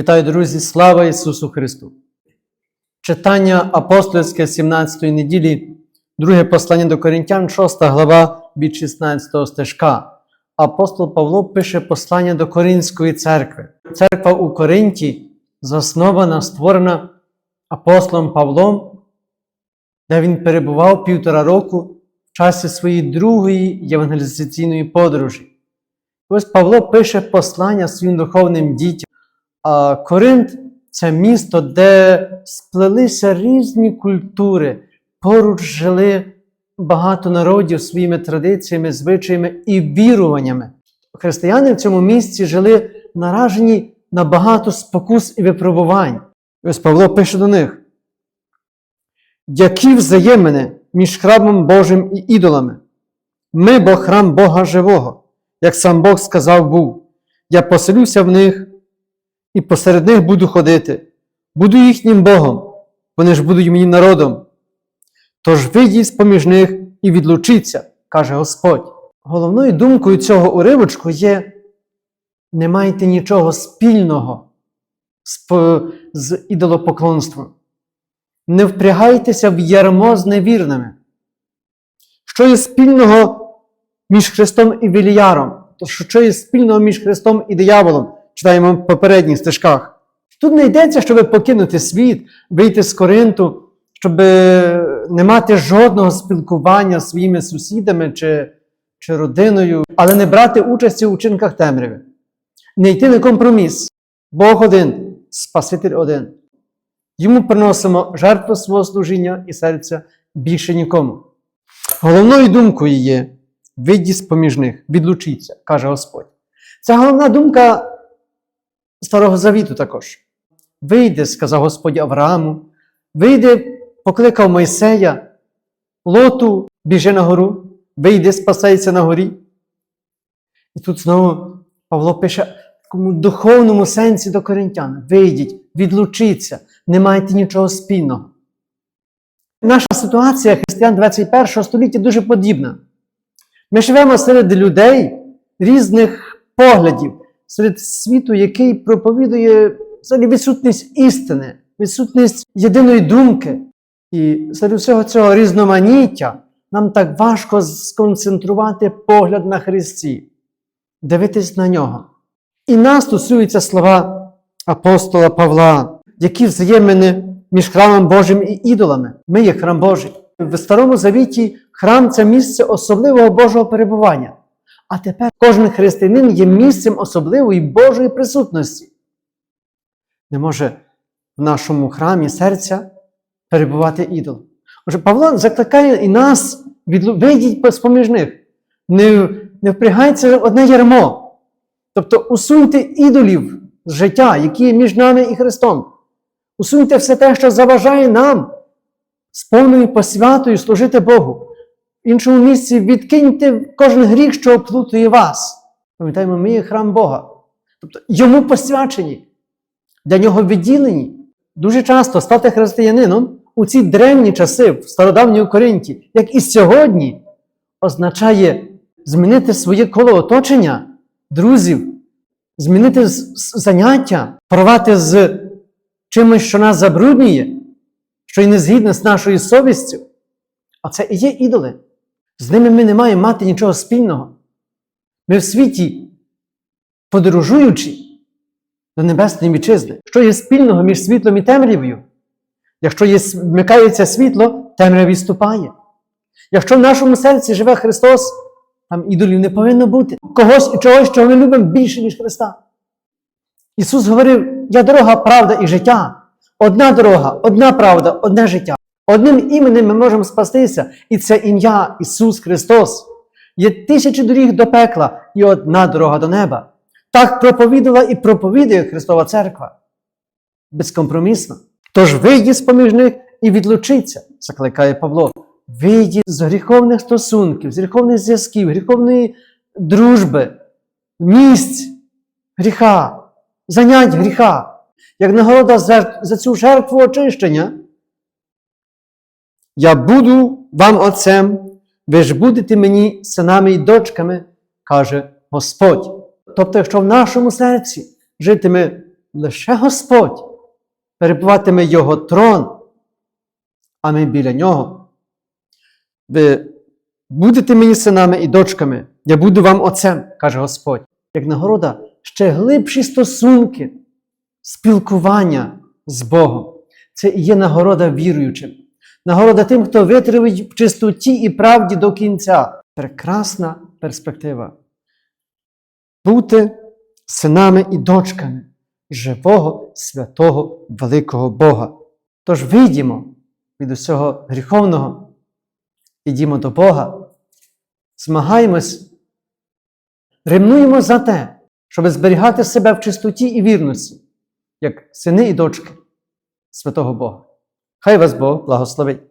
Вітаю, друзі! Слава Ісусу Христу! Читання апостольське 17-ї неділі, друге послання до Коринтян, 6 глава від 16 стежка. Апостол Павло пише послання до Коринської церкви. Церква у Коринті заснована, створена апостолом Павлом, де він перебував півтора року в часі своєї другої євангелізаційної подорожі. Ось Павло пише послання своїм духовним дітям. А Коринт це місто, де сплелися різні культури, поруч жили багато народів своїми традиціями, звичаями і віруваннями. Християни в цьому місці жили наражені на багато спокус і випробувань. І Ось Павло пише до них: які взаємини між храмом Божим і ідолами? Ми бо храм Бога живого, як сам Бог сказав був, я поселюся в них і посеред них буду ходити, буду їхнім Богом, вони ж будуть мені народом. Тож вийдіть з-поміж них і відлучіться, каже Господь. Головною думкою цього уривочку є: не майте нічого спільного з, з ідолопоклонством. Не впрягайтеся в ярмо з невірними. Що є спільного між Христом і Віліяром? То що є спільного між Христом і дияволом? Читаємо в попередніх стежках. Тут не йдеться, щоб покинути світ, вийти з Коринту, щоб не мати жодного спілкування з своїми сусідами чи, чи родиною, але не брати участі у вчинках темряви. Не йти на компроміс. Бог один, Спаситель один. Йому приносимо жертву свого служіння і серця більше нікому. Головною думкою є вийдіть з-поміж них, відлучіться, каже Господь. Це головна думка Старого Завіту також. Вийде, сказав Господь Аврааму, вийде, покликав Мойсея, лоту, біжи на гору, вийде, спасається на горі. І тут знову Павло пише в такому духовному сенсі до коринтян: вийдіть, відлучіться, не майте нічого спільного. Наша ситуація християн 21 століття дуже подібна. Ми живемо серед людей різних поглядів, серед світу, який проповідує взагалі відсутність істини, відсутність єдиної думки. І серед всього цього різноманіття нам так важко сконцентрувати погляд на Христі, дивитись на нього. І нас стосуються слова апостола Павла, які взаємини між храмом Божим і ідолами. Ми є храм Божий. В Старому Завіті храм це місце особливого Божого перебування. А тепер кожен християнин є місцем особливої Божої присутності. Не може в нашому храмі серця перебувати ідол. Отже, Павло закликає і нас, вийдіть з-поміж них, не, не впрягайте в одне ярмо. Тобто усуньте ідолів з життя, які є між нами і Христом. Усуньте все те, що заважає нам з повною посвятою служити Богу. Іншому місці відкиньте кожен гріх, що оплутує вас. Пам'ятаємо, ми є храм Бога. Тобто йому посвячені, для нього відділені. Дуже часто стати християнином у ці древні часи, в стародавній Коринті, як і сьогодні, означає змінити своє коло оточення, друзів, змінити заняття, порвати з чимось, що нас забруднює, що й не згідно з нашою совістю. А це і є ідоли. З ними ми не маємо мати нічого спільного. Ми в світі, подорожуючи до небесної вітчизни, що є спільного між світлом і темрявою? Якщо є, вмикається світло, темрява відступає. Якщо в нашому серці живе Христос, там ідолів не повинно бути. Когось і чогось, чого ми любимо більше, ніж Христа. Ісус говорив: Я дорога, правда і життя. Одна дорога, одна правда, одне життя. Одним іменем ми можемо спастися, і це ім'я Ісус Христос. Є тисячі доріг до пекла і одна дорога до неба. Так проповідала і проповідує Христова Церква. Безкомпромісно. Тож вийдіть з-поміж них і відлучіться, закликає Павло. Вийдіть з гріховних стосунків, з гріховних зв'язків, гріховної дружби, місць гріха, занять гріха. Як нагорода за цю жертву очищення, я буду вам отцем, ви ж будете мені синами і дочками, каже Господь. Тобто, якщо в нашому серці житиме лише Господь перебуватиме Його трон, а ми біля нього. Ви будете мені синами і дочками, я буду вам отцем, каже Господь. Як нагорода, ще глибші стосунки, спілкування з Богом. Це і є нагорода віруючим. Нагорода тим, хто витривить в чистоті і правді до кінця. Прекрасна перспектива. Бути синами і дочками живого, святого, великого Бога. Тож вийдімо від усього гріховного, ідімо до Бога, змагаємось, ремнуємо за те, щоб зберігати себе в чистоті і вірності, як сини і дочки святого Бога. Хай вас Бог благословить.